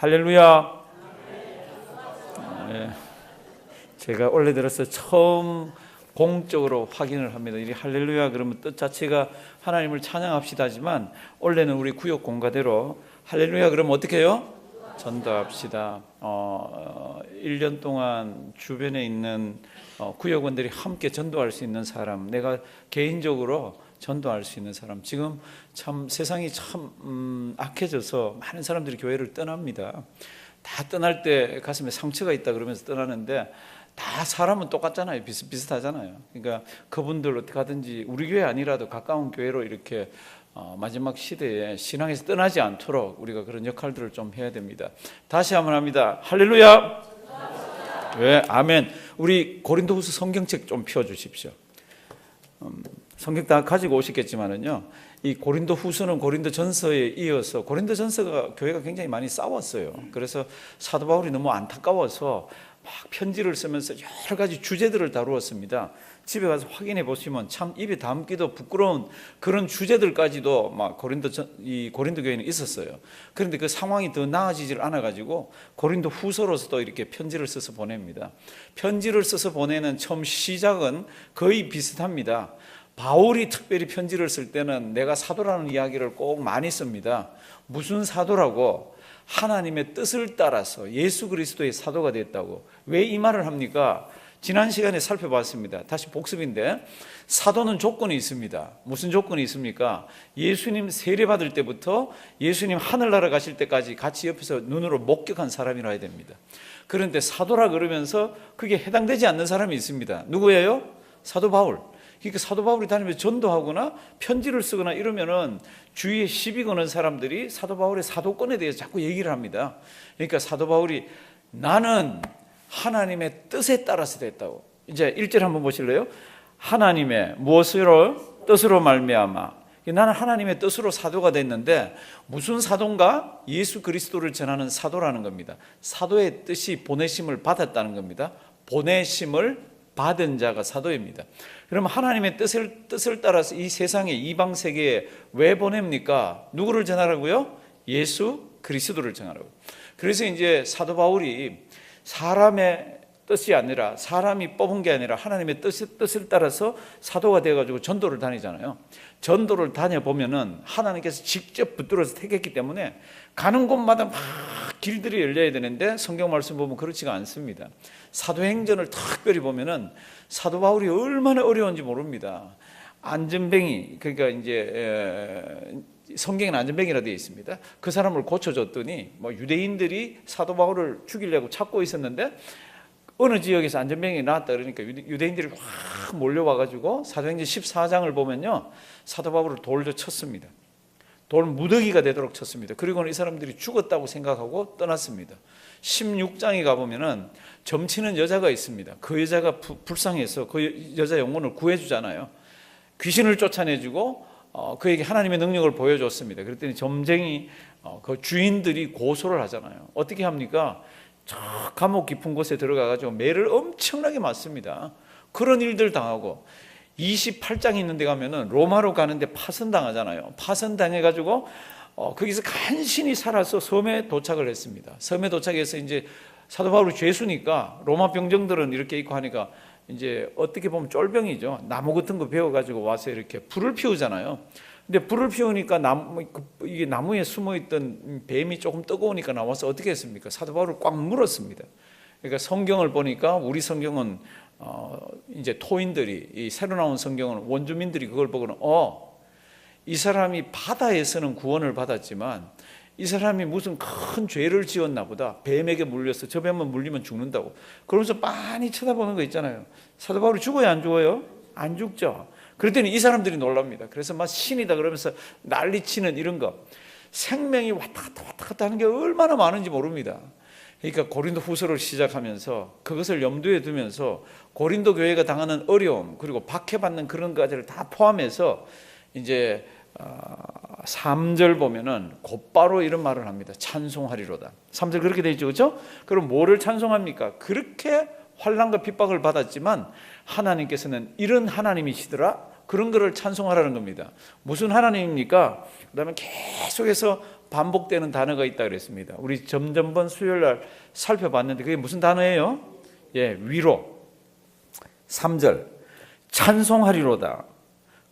할렐루야. 예. 제가 올해 들어서 처음 공적으로 확인을 합니다. 이 할렐루야 그러면 뜻 자체가 하나님을 찬양합시다지만 원래는 우리 구역 공가대로 할렐루야 그러면 어떻게 해요? 전도합시다. 어, 1년 동안 주변에 있는 어, 구역원들이 함께 전도할 수 있는 사람, 내가 개인적으로 전도할 수 있는 사람. 지금 참 세상이 참 음, 악해져서 많은 사람들이 교회를 떠납니다. 다 떠날 때 가슴에 상처가 있다 그러면서 떠나는데 다 사람은 똑같잖아요. 비슷비슷하잖아요. 그러니까 그분들 어떻게 하든지 우리 교회 아니라도 가까운 교회로 이렇게 어, 마지막 시대에 신앙에서 떠나지 않도록 우리가 그런 역할들을 좀 해야 됩니다. 다시 한번 합니다. 할렐루야. 왜? 아멘. 우리 고린도후서 성경책 좀 펴 주십시오. 음, 성경 다 가지고 오시겠지만은요. 이 고린도 후서는 고린도 전서에 이어서 고린도 전서가 교회가 굉장히 많이 싸웠어요. 그래서 사도 바울이 너무 안타까워서 막 편지를 쓰면서 여러 가지 주제들을 다루었습니다. 집에 가서 확인해 보시면 참 입에 담기도 부끄러운 그런 주제들까지도 막 고린도 전, 이 고린도 교회는 있었어요. 그런데 그 상황이 더 나아지질 않아 가지고 고린도 후서로서도 이렇게 편지를 써서 보냅니다. 편지를 써서 보내는 처음 시작은 거의 비슷합니다. 바울이 특별히 편지를 쓸 때는 내가 사도라는 이야기를 꼭 많이 씁니다. 무슨 사도라고? 하나님의 뜻을 따라서 예수 그리스도의 사도가 됐다고. 왜 이 말을 합니까? 지난 시간에 살펴봤습니다. 다시 복습인데 사도는 조건이 있습니다. 무슨 조건이 있습니까? 예수님 세례 받을 때부터 예수님 하늘나라 가실 때까지 같이 옆에서 눈으로 목격한 사람이라 야 됩니다. 그런데 사도라 그러면서 그게 해당되지 않는 사람이 있습니다. 누구예요? 사도 바울. 그러니까 사도 바울이 다니면서 전도하거나 편지를 쓰거나 이러면은 주위에 시비 거는 사람들이 사도 바울의 사도권에 대해서 자꾸 얘기를 합니다. 그러니까 사도 바울이 나는 하나님의 뜻에 따라서 됐다고. 이제 1절 한번 보실래요? 하나님의 무엇으로 뜻으로 말미암아 나는 하나님의 뜻으로 사도가 됐는데 무슨 사도인가? 예수 그리스도를 전하는 사도라는 겁니다. 사도의 뜻이 보내심을 받았다는 겁니다. 보내심을 받은 자가 사도입니다. 그러면 하나님의 뜻을 뜻을 따라서 이 세상에 이방 세계에 왜 보냅니까? 누구를 전하라고요? 예수 그리스도를 전하라고. 그래서 이제 사도 바울이 사람의 뜻이 아니라 사람이 뽑은 게 아니라 하나님의 뜻, 뜻을 따라서 사도가 되어가지고 전도를 다니잖아요. 전도를 다녀보면은 하나님께서 직접 붙들어서 택했기 때문에 가는 곳마다 막 길들이 열려야 되는데 성경 말씀 보면 그렇지가 않습니다. 사도행전을 특별히 보면은 사도 바울이 얼마나 어려운지 모릅니다. 안전뱅이 그러니까 이제 성경에는 안전뱅이라 되어 있습니다. 그 사람을 고쳐줬더니 뭐 유대인들이 사도 바울을 죽이려고 찾고 있었는데 어느 지역에서 안전병이 나왔다 그러니까 유대인들이 확 몰려와가지고 사도행전 14장을 보면요 사도 바울을 돌로 쳤습니다. 돌 무더기가 되도록 쳤습니다. 그리고는 이 사람들이 죽었다고 생각하고 떠났습니다. 16장에 가보면은 점치는 여자가 있습니다. 그 여자가 부, 불쌍해서 그 여자 영혼을 구해주잖아요. 귀신을 쫓아내주고 어, 그에게 하나님의 능력을 보여줬습니다. 그랬더니 점쟁이 어, 그 주인들이 고소를 하잖아요. 어떻게 합니까? 저 감옥 깊은 곳에 들어가가지고 매를 엄청나게 맞습니다. 그런 일들 당하고 28장이 있는데 가면은 로마로 가는데 파선당하잖아요. 파선당해가지고 어, 거기서 간신히 살아서 섬에 도착을 했습니다. 섬에 도착해서 이제 사도 바울이 죄수니까 로마 병정들은 이렇게 있고 하니까 이제 어떻게 보면 쫄병이죠. 나무 같은 거 베어가지고 와서 이렇게 불을 피우잖아요. 근데 불을 피우니까 나무, 이게 나무에 숨어 있던 뱀이 조금 뜨거우니까 나와서 어떻게 했습니까? 사도 바울을 꽉 물었습니다. 그러니까 성경을 보니까 우리 성경은 어, 이제 토인들이 이 새로 나온 성경은 원주민들이 그걸 보고는 어, 이 사람이 바다에서는 구원을 받았지만 이 사람이 무슨 큰 죄를 지었나 보다. 뱀에게 물려서 저 뱀만 물리면 죽는다고. 그러면서 많이 쳐다보는 거 있잖아요. 사도 바울이 죽어요, 안 죽어요? 안 죽죠. 그랬더니 이 사람들이 놀랍니다. 그래서 막 신이다 그러면서 난리치는 이런 거. 생명이 왔다 갔다 왔다 갔다 하는 게 얼마나 많은지 모릅니다. 그러니까 고린도 후서를 시작하면서 그것을 염두에 두면서 고린도 교회가 당하는 어려움 그리고 박해받는 그런 것들을 다 포함해서 이제 3절 어, 보면은 곧바로 이런 말을 합니다. 찬송하리로다. 3절 그렇게 되어 있죠. 그렇죠? 그럼 뭐를 찬송합니까? 그렇게 환란과 핍박을 받았지만 하나님께서는 이런 하나님이시더라. 그런 것을 찬송하라는 겁니다. 무슨 하나님입니까? 그다음에 계속해서 반복되는 단어가 있다 그랬습니다. 우리 점점번 수요일 날 살펴봤는데 그게 무슨 단어예요? 예, 위로. 3절. 찬송하리로다.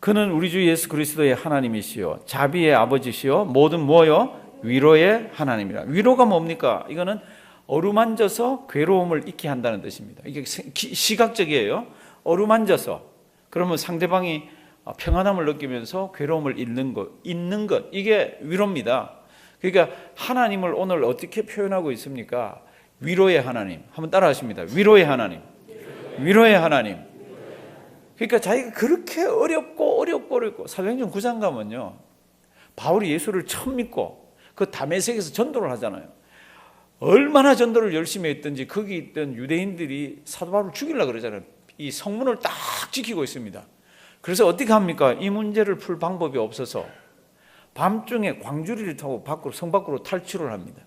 그는 우리 주 예수 그리스도의 하나님이시요 자비의 아버지시요 모든 뭐요? 위로의 하나님이라. 위로가 뭡니까? 이거는 어루만져서 괴로움을 잊게 한다는 뜻입니다. 이게 기- 시각적이에요. 어루만져서 그러면 상대방이 평안함을 느끼면서 괴로움을 잊는 것, 잊는 것 이게 위로입니다. 그러니까 하나님을 오늘 어떻게 표현하고 있습니까? 위로의 하나님. 한번 따라 하십니다. 위로의 하나님. 위로의 하나님. 그러니까 자기가 그렇게 어렵고 어렵고 어렵고 사도행전 9장 가면요. 바울이 예수를 처음 믿고 그 다메섹에서 전도를 하잖아요. 얼마나 전도를 열심히 했든지 거기 있던 유대인들이 사도 바울을 죽이려고 그러잖아요. 이 성문을 딱 지키고 있습니다. 그래서 어떻게 합니까? 이 문제를 풀 방법이 없어서 밤중에 광주리를 타고 밖으로 성 밖으로 탈출을 합니다.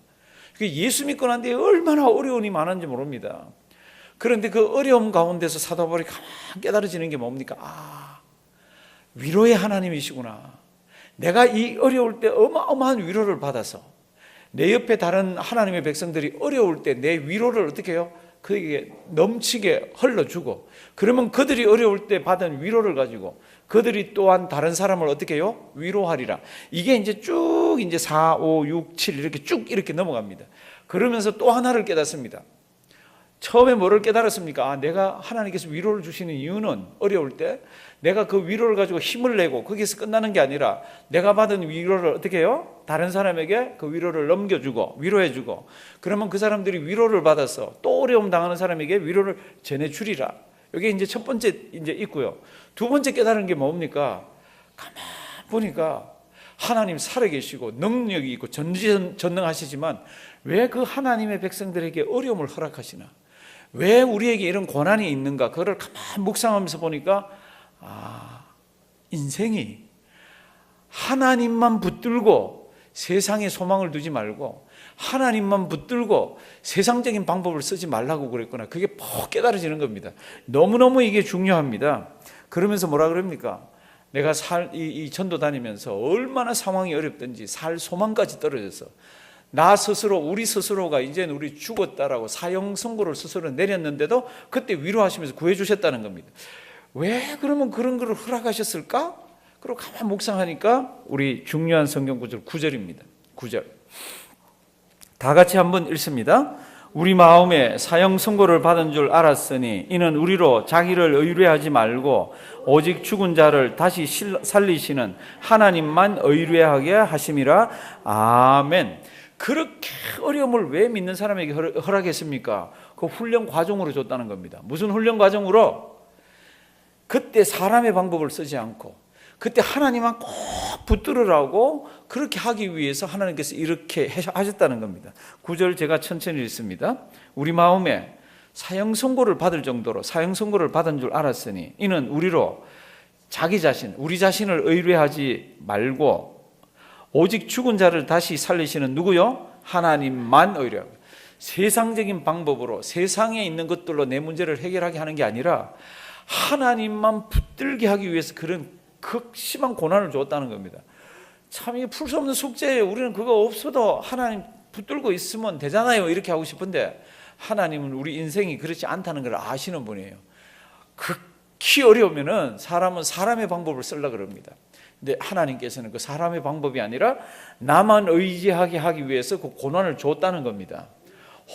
그 예수 믿고 난 뒤에 얼마나 어려움이 많은지 모릅니다. 그런데 그 어려움 가운데서 사도 바울이 가만 깨달아지는 게 뭡니까? 아, 위로의 하나님이시구나. 내가 이 어려울 때 어마어마한 위로를 받아서 내 옆에 다른 하나님의 백성들이 어려울 때 내 위로를 어떻게 해요? 그에게 넘치게 흘러주고 그러면 그들이 어려울 때 받은 위로를 가지고 그들이 또한 다른 사람을 어떻게 해요? 위로하리라. 이게 이제 쭉 이제 4, 5, 6, 7 이렇게 쭉 이렇게 넘어갑니다. 그러면서 또 하나를 깨닫습니다. 처음에 뭐를 깨달았습니까? 아, 내가 하나님께서 위로를 주시는 이유는 어려울 때 내가 그 위로를 가지고 힘을 내고 거기서 끝나는 게 아니라 내가 받은 위로를 어떻게 해요? 다른 사람에게 그 위로를 넘겨주고 위로해주고 그러면 그 사람들이 위로를 받아서 또 어려움 당하는 사람에게 위로를 전해주리라. 이게 이제 첫 번째 이제 있고요. 두 번째 깨달은 게 뭡니까? 가만 보니까 하나님 살아계시고 능력이 있고 전지전능하시지만 왜 그 하나님의 백성들에게 어려움을 허락하시나? 왜 우리에게 이런 고난이 있는가? 그거를 가만 묵상하면서 보니까 아, 인생이 하나님만 붙들고 세상에 소망을 두지 말고 하나님만 붙들고 세상적인 방법을 쓰지 말라고 그랬구나. 그게 퍽 깨달아지는 겁니다. 너무너무 이게 중요합니다. 그러면서 뭐라 그럽니까? 내가 살, 이, 이 전도 다니면서 얼마나 상황이 어렵든지 살 소망까지 떨어져서 나 스스로 우리 스스로가 이제는 우리 죽었다라고 사형 선고를 스스로 내렸는데도 그때 위로하시면서 구해 주셨다는 겁니다. 왜 그러면 그런 것을 허락하셨을까? 그리고 가만 묵상하니까 우리 중요한 성경 구절 9절입니다. 9절. 다 같이 한번 읽습니다. 우리 마음에 사형 선고를 받은 줄 알았으니 이는 우리로 자기를 의뢰하지 말고 오직 죽은 자를 다시 살리시는 하나님만 의뢰하게 하심이라. 아멘. 그렇게 어려움을 왜 믿는 사람에게 허락했습니까? 그 훈련 과정으로 줬다는 겁니다. 무슨 훈련 과정으로? 그때 사람의 방법을 쓰지 않고 그때 하나님만 꼭 붙들으라고 그렇게 하기 위해서 하나님께서 이렇게 하셨다는 겁니다. 구절 제가 천천히 읽습니다. 우리 마음에 사형 선고를 받을 정도로 사형 선고를 받은 줄 알았으니 이는 우리로 자기 자신, 우리 자신을 의뢰하지 말고 오직 죽은 자를 다시 살리시는 누구요? 하나님만 의뢰. 세상적인 방법으로 세상에 있는 것들로 내 문제를 해결하게 하는 게 아니라 하나님만 붙들게 하기 위해서 그런 극심한 고난을 줬다는 겁니다. 참 이게 풀 수 없는 숙제예요. 우리는 그거 없어도 하나님 붙들고 있으면 되잖아요. 이렇게 하고 싶은데 하나님은 우리 인생이 그렇지 않다는 걸 아시는 분이에요. 극히 어려우면은 사람은 사람의 방법을 쓰려 그럽니다. 근데 하나님께서는 그 사람의 방법이 아니라 나만 의지하게 하기 위해서 그 고난을 줬다는 겁니다.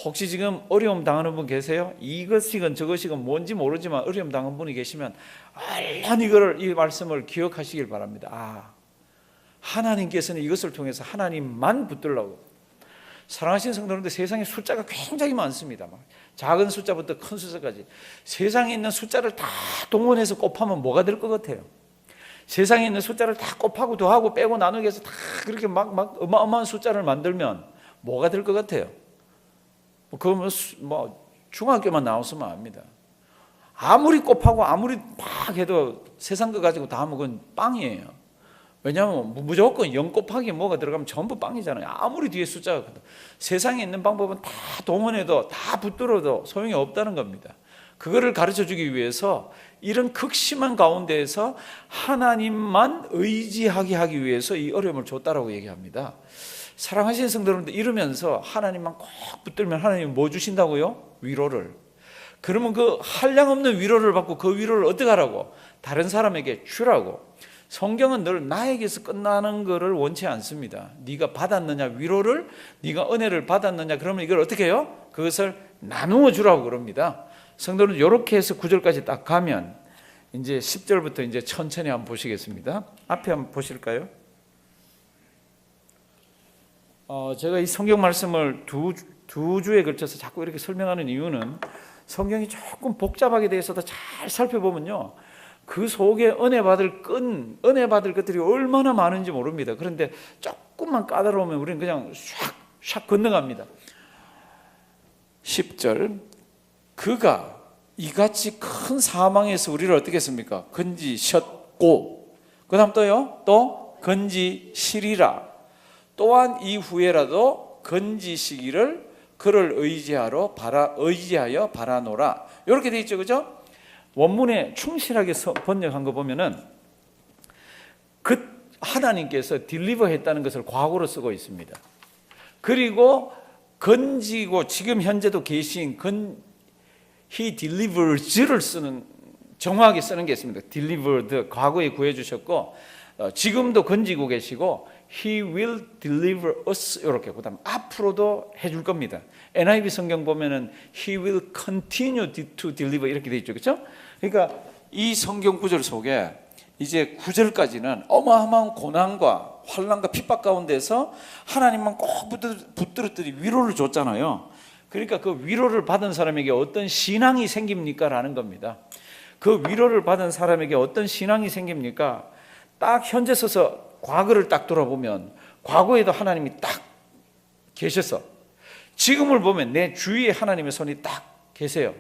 혹시 지금 어려움 당하는 분 계세요? 이것이건 저것이건 뭔지 모르지만 어려움 당한 분이 계시면 얼른 이거를 이 말씀을 기억하시길 바랍니다. 아, 하나님께서는 이것을 통해서 하나님만 붙들라고. 사랑하시는 성도님들 세상에 숫자가 굉장히 많습니다. 작은 숫자부터 큰 숫자까지 세상에 있는 숫자를 다 동원해서 곱하면 뭐가 될 것 같아요? 세상에 있는 숫자를 다 곱하고 더하고 빼고 나누기 해서 다 그렇게 막, 막 어마어마한 숫자를 만들면 뭐가 될 것 같아요? 뭐 그거 뭐 중학교만 나왔으면 압니다. 아무리 곱하고 아무리 막 해도 세상 거 가지고 다 하면 빵이에요. 왜냐하면 무조건 0 곱하기 뭐가 들어가면 전부 빵이잖아요. 아무리 뒤에 숫자가 커도. 세상에 있는 방법은 다 동원해도 다 붙들어도 소용이 없다는 겁니다. 그거를 가르쳐 주기 위해서 이런 극심한 가운데에서 하나님만 의지하게 하기 위해서 이 어려움을 줬다라고 얘기합니다. 사랑하시는 성도 여러분들 이러면서 하나님만 꼭 붙들면 하나님 뭐 주신다고요? 위로를. 그러면 그 한량 없는 위로를 받고 그 위로를 어떻게 하라고? 다른 사람에게 주라고. 성경은 늘 나에게서 끝나는 것을 원치 않습니다. 네가 받았느냐 위로를 네가 은혜를 받았느냐 그러면 이걸 어떻게 해요? 그것을 나누어 주라고 그럽니다. 성도는 이렇게 해서 9절까지 딱 가면 이제 10절부터 이제 천천히 한번 보시겠습니다. 앞에 한번 보실까요? 어, 제가 이 성경 말씀을 두, 두 주에 걸쳐서 자꾸 이렇게 설명하는 이유는 성경이 조금 복잡하게 되어서도 잘 살펴보면요. 그 속에 은혜 받을 끈, 은혜 받을 것들이 얼마나 많은지 모릅니다. 그런데 조금만 까다로우면 우리는 그냥 샥, 샥 건너갑니다. 10절. 그가 이같이 큰 사망에서 우리를 어떻게 했습니까? 건지셨고, 그 다음 또요, 또 건지시리라. 또한 이후에라도 건지시기를 그를 의지하러 바라 의지하여 바라노라. 이렇게 돼 있죠, 그죠? 원문에 충실하게 서- 번역한 거 보면은 그 하나님께서 딜리버 했다는 것을 과거로 쓰고 있습니다. 그리고 건지고 지금 현재도 계신 건 he delivers를 쓰는 정확하게 쓰는 게 있습니다. delivered 과거에 구해 주셨고 어, 지금도 건지고 계시고 he will deliver us 이렇게 그다음 앞으로도 해줄 겁니다. NIV 성경 보면은 he will continue to deliver 이렇게 돼 있죠, 그렇죠? 그러니까 이 성경 구절 속에 이제 9절까지는 어마어마한 고난과 환란과 핍박 가운데서 하나님만 꼭 붙들- 붙들었더니 위로를 줬잖아요. 그러니까 그 위로를 받은 사람에게 어떤 신앙이 생깁니까? 라는 겁니다. 그 위로를 받은 사람에게 어떤 신앙이 생깁니까? 딱 현재 서서 과거를 딱 돌아보면 과거에도 하나님이 딱 계셔서 지금을 보면 내 주위에 하나님의 손이 딱 계세요.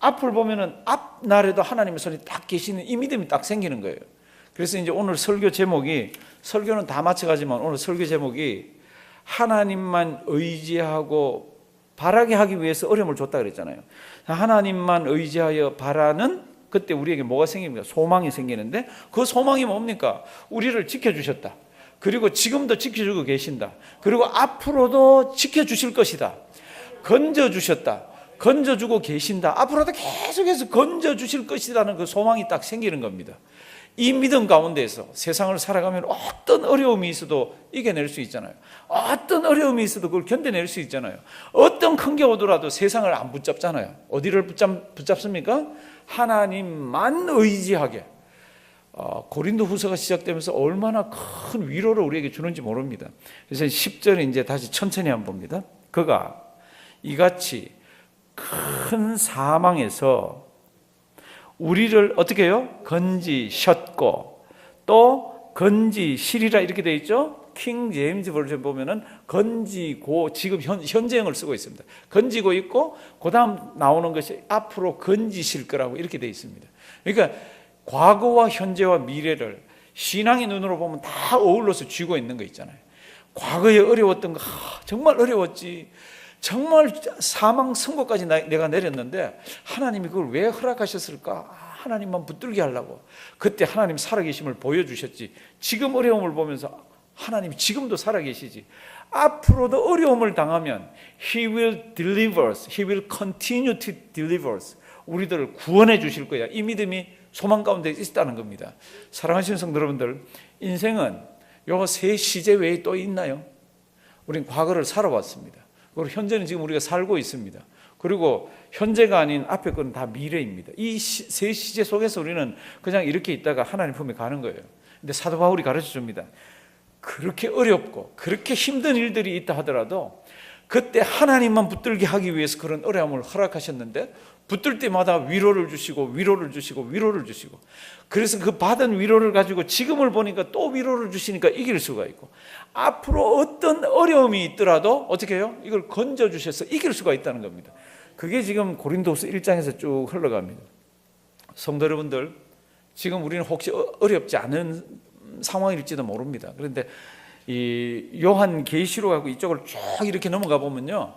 앞을 보면은 앞날에도 하나님의 손이 딱 계시는 이 믿음이 딱 생기는 거예요. 그래서 이제 오늘 설교 제목이 설교는 다 마쳐가지만 오늘 설교 제목이 하나님만 의지하고 바라게 하기 위해서 어려움을 줬다 그랬잖아요. 하나님만 의지하여 바라는 그때 우리에게 뭐가 생깁니까? 소망이 생기는데 그 소망이 뭡니까? 우리를 지켜주셨다. 그리고 지금도 지켜주고 계신다. 그리고 앞으로도 지켜주실 것이다. 건져주셨다. 건져주고 계신다. 앞으로도 계속해서 건져주실 것이라는 그 소망이 딱 생기는 겁니다. 이 믿음 가운데서 세상을 살아가면 어떤 어려움이 있어도 이겨낼 수 있잖아요. 어떤 어려움이 있어도 그걸 견뎌낼 수 있잖아요. 어떤 큰 게 오더라도 세상을 안 붙잡잖아요. 어디를 붙잡, 붙잡습니까? 하나님만 의지하게. 어, 고린도 후서가 시작되면서 얼마나 큰 위로를 우리에게 주는지 모릅니다. 그래서 10절에 이제 다시 천천히 한번 봅니다. 그가 이같이 큰 사망에서 우리를 어떻게 해요? 건지셨고 또 건지시리라 이렇게 되어 있죠. 킹 제임스 버전 보면은 건지고 지금 현, 현재형을 쓰고 있습니다. 건지고 있고 그다음 나오는 것이 앞으로 건지실 거라고 이렇게 되어 있습니다. 그러니까 과거와 현재와 미래를 신앙의 눈으로 보면 다 어울러서 쥐고 있는 거 있잖아요. 과거에 어려웠던 거 하, 정말 어려웠지. 정말 사망 선고까지 나- 내가 내렸는데 하나님이 그걸 왜 허락하셨을까? 아, 하나님만 붙들게 하려고. 그때 하나님 살아계심을 보여주셨지. 지금 어려움을 보면서 하나님 지금도 살아계시지. 앞으로도 어려움을 당하면 He will deliver us. He will continue to deliver us. 우리들을 구원해 주실 거야. 이 믿음이 소망 가운데 있다는 겁니다. 사랑하시는 성도 여러분들, 인생은 요세 시제 외에 또 있나요? 우린 과거를 살아왔습니다. 그리고 현재는 지금 우리가 살고 있습니다. 그리고 현재가 아닌 앞에 거는 다 미래입니다. 이 세 시제 속에서 우리는 그냥 이렇게 있다가 하나님 품에 가는 거예요. 근데 사도 바울이 가르쳐 줍니다. 그렇게 어렵고 그렇게 힘든 일들이 있다 하더라도 그때 하나님만 붙들게 하기 위해서 그런 어려움을 허락하셨는데 붙들 때마다 위로를 주시고 위로를 주시고 위로를 주시고 그래서 그 받은 위로를 가지고 지금을 보니까 또 위로를 주시니까 이길 수가 있고 앞으로 어떤 어려움이 있더라도 어떻게 해요? 이걸 건져 주셔서 이길 수가 있다는 겁니다. 그게 지금 고린도서 1장에서 쭉 흘러갑니다. 성도 여러분들 지금 우리는 혹시 어- 어렵지 않은 상황일지도 모릅니다. 그런데 이 요한 계시록하고 이쪽을 쭉 이렇게 넘어가 보면요.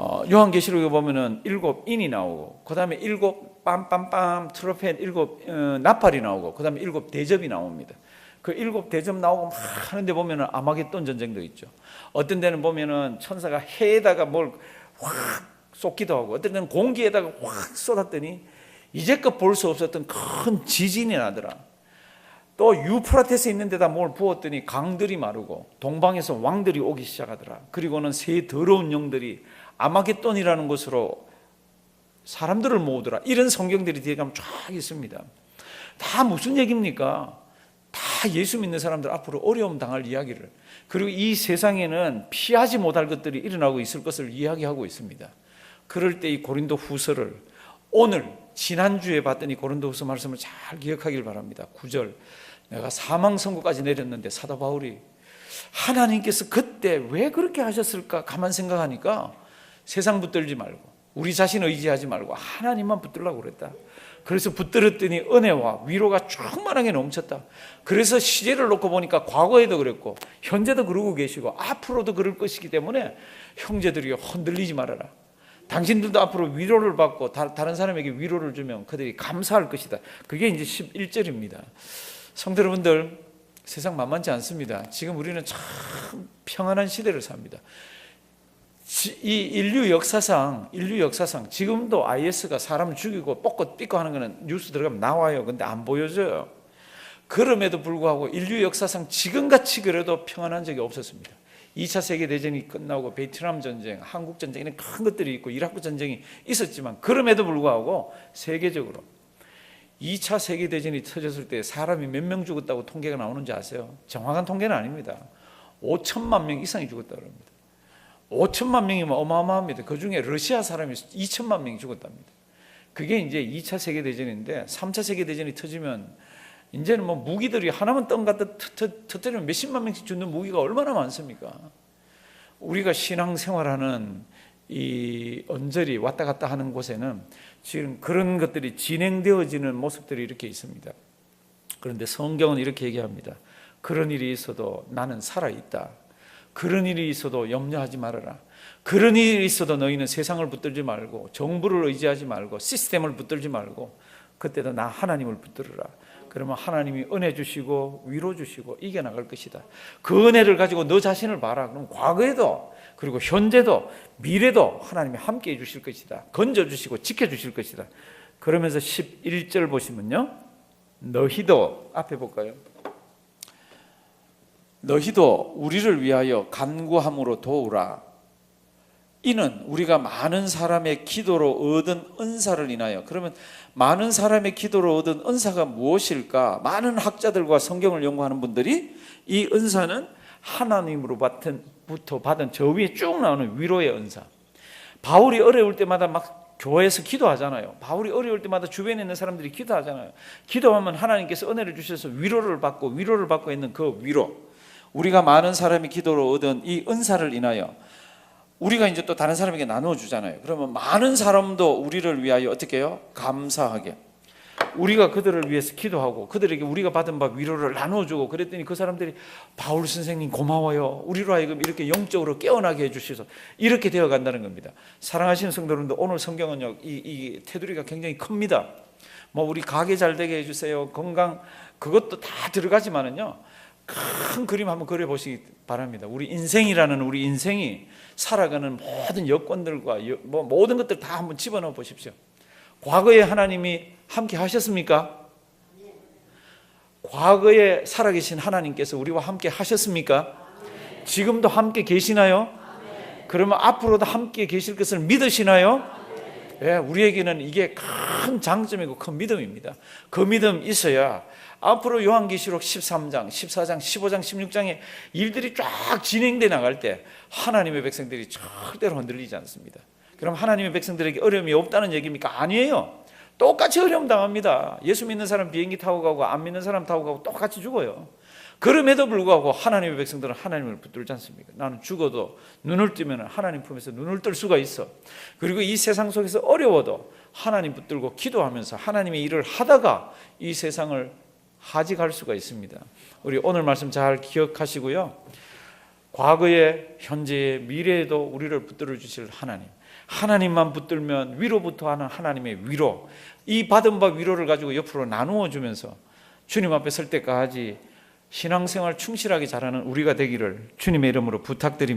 어, 요한 계시록에 보면은 일곱 인이 나오고 그다음에 일곱 빰빰빰 트럼펫 일곱 어, 나팔이 나오고 그다음에 일곱 대접이 나옵니다. 그 일곱 대접 나오고 막 하는데 보면은 아마겟돈 전쟁도 있죠. 어떤 데는 보면은 천사가 해에다가 뭘 확 쏟기도 하고 어떤 데는 공기에다가 확 쏟았더니 이제껏 볼 수 없었던 큰 지진이 나더라. 또 유프라테스 있는 데다 뭘 부었더니 강들이 마르고 동방에서 왕들이 오기 시작하더라. 그리고는 새 더러운 영들이 아마겟돈이라는 곳으로 사람들을 모으더라. 이런 성경들이 뒤에 가면 쫙 있습니다. 다 무슨 얘기입니까? 다 예수 믿는 사람들 앞으로 어려움 당할 이야기를 그리고 이 세상에는 피하지 못할 것들이 일어나고 있을 것을 이야기하고 있습니다. 그럴 때 이 고린도 후서를 오늘 지난주에 봤더니 고린도 후서 말씀을 잘 기억하길 바랍니다. 9절 내가 사망 선고까지 내렸는데 사도 바울이 하나님께서 그때 왜 그렇게 하셨을까 가만 생각하니까 세상 붙들지 말고 우리 자신 의지하지 말고 하나님만 붙들라고 그랬다. 그래서 붙들었더니 은혜와 위로가 충만하게 넘쳤다. 그래서 시제를 놓고 보니까 과거에도 그랬고 현재도 그러고 계시고 앞으로도 그럴 것이기 때문에 형제들이 흔들리지 말아라. 당신들도 앞으로 위로를 받고 다, 다른 사람에게 위로를 주면 그들이 감사할 것이다. 그게 이제 11절입니다. 성도 여러분들 세상 만만치 않습니다. 지금 우리는 참 평안한 시대를 삽니다. 지- 이 인류 역사상 인류 역사상 지금도 IS가 사람을 죽이고 뻗고 삐고 하는 거는 뉴스 들어가면 나와요. 근데 안 보여져요. 그럼에도 불구하고 인류 역사상 지금같이 그래도 평안한 적이 없었습니다. 2차 세계 대전이 끝나고 베트남 전쟁, 한국 전쟁 이런 큰 것들이 있고 이라크 전쟁이 있었지만 그럼에도 불구하고 세계적으로 2차 세계 대전이 터졌을 때 사람이 몇 명 죽었다고 통계가 나오는지 아세요? 정확한 통계는 아닙니다. 5천만 명 이상이 죽었다 그럽니다. 5천만 명이면 어마어마합니다. 그 중에 러시아 사람이 2천만 명이 죽었답니다. 그게 이제 2차 세계 대전인데 3차 세계 대전이 터지면 이제는 뭐 무기들이 하나만 떤 갖다 터뜨리면 몇십만 명씩 죽는 무기가 얼마나 많습니까? 우리가 신앙생활하는 이 언저리 왔다 갔다 하는 곳에는 지금 그런 것들이 진행되어지는 모습들이 이렇게 있습니다. 그런데 성경은 이렇게 얘기합니다. 그런 일이 있어도 나는 살아 있다. 그런 일이 있어도 염려하지 말아라. 그런 일이 있어도 너희는 세상을 붙들지 말고 정부를 의지하지 말고 시스템을 붙들지 말고 그때도 나 하나님을 붙들어라. 그러면 하나님이 은혜 주시고 위로 주시고 이겨 나갈 것이다. 그 은혜를 가지고 너 자신을 봐라. 그럼 과거에도 그리고 현재도 미래도 하나님이 함께 해 주실 것이다. 건져 주시고 지켜 주실 것이다. 그러면서 11절 보시면요. 너희도 앞에 볼까요? 너희도 우리를 위하여 간구함으로 도우라. 이는 우리가 많은 사람의 기도로 얻은 은사를 인하여 그러면 많은 사람의 기도로 얻은 은사가 무엇일까? 많은 학자들과 성경을 연구하는 분들이 이 은사는 하나님으로 부터 받은 저 위에 쭉 나오는 위로의 은사. 바울이 어려울 때마다 막 교회에서 기도하잖아요. 바울이 어려울 때마다 주변에 있는 사람들이 기도하잖아요. 기도하면 하나님께서 은혜를 주셔서 위로를 받고 위로를 받고 있는 그 위로. 우리가 많은 사람이 기도로 얻은 이 은사를 인하여 우리가 이제 또 다른 사람에게 나누어 주잖아요. 그러면 많은 사람도 우리를 위하여 어떻게 해요? 감사하게. 우리가 그들을 위해서 기도하고 그들에게 우리가 받은 바 위로를 나누어 주고 그랬더니 그 사람들이 바울 선생님 고마워요. 우리로 하여금 이렇게 영적으로 깨어나게 해 주셔서 이렇게 되어 간다는 겁니다. 사랑하시는 성도 여러분들 오늘 성경은요. 이, 이 테두리가 굉장히 큽니다. 뭐 우리 가게 잘 되게 해 주세요. 건강 그것도 다 들어가지만은요. 큰 그림 한번 그려 보시기 바랍니다. 우리 인생이라는 우리 인생이 살아가는 모든 여건들과 여- 뭐 모든 것들 다 한번 집어넣어 보십시오. 과거에 하나님이 함께 하셨습니까? 과거에 살아계신 하나님께서 우리와 함께 하셨습니까? 지금도 함께 계시나요? 그러면 앞으로도 함께 계실 것을 믿으시나요? 예, 우리에게는 이게 큰 장점이고 큰 믿음입니다. 그 믿음 있어야 앞으로 요한계시록 13장, 14장, 15장, 16장의 일들이 쫙 진행돼 나갈 때 하나님의 백성들이 절대로 흔들리지 않습니다. 그럼 하나님의 백성들에게 어려움이 없다는 얘기입니까? 아니에요. 똑같이 어려움 당합니다. 예수 믿는 사람 비행기 타고 가고 안 믿는 사람 타고 가고 똑같이 죽어요. 그럼에도 불구하고 하나님의 백성들은 하나님을 붙들지 않습니까? 나는 죽어도 눈을 뜨면 하나님 품에서 눈을 뜰 수가 있어. 그리고 이 세상 속에서 어려워도 하나님 붙들고 기도하면서 하나님의 일을 하다가 이 세상을 하직할 수가 있습니다. 우리 오늘 말씀 잘 기억하시고요. 과거에, 현재에, 미래에도 우리를 붙들어 주실 하나님. 하나님만 붙들면 위로부터 하는 하나님의 위로. 이 받은 바 위로를 가지고 옆으로 나누어 주면서 주님 앞에 설 때까지 신앙생활 충실하게 잘하는 우리가 되기를 주님의 이름으로 부탁드립니다.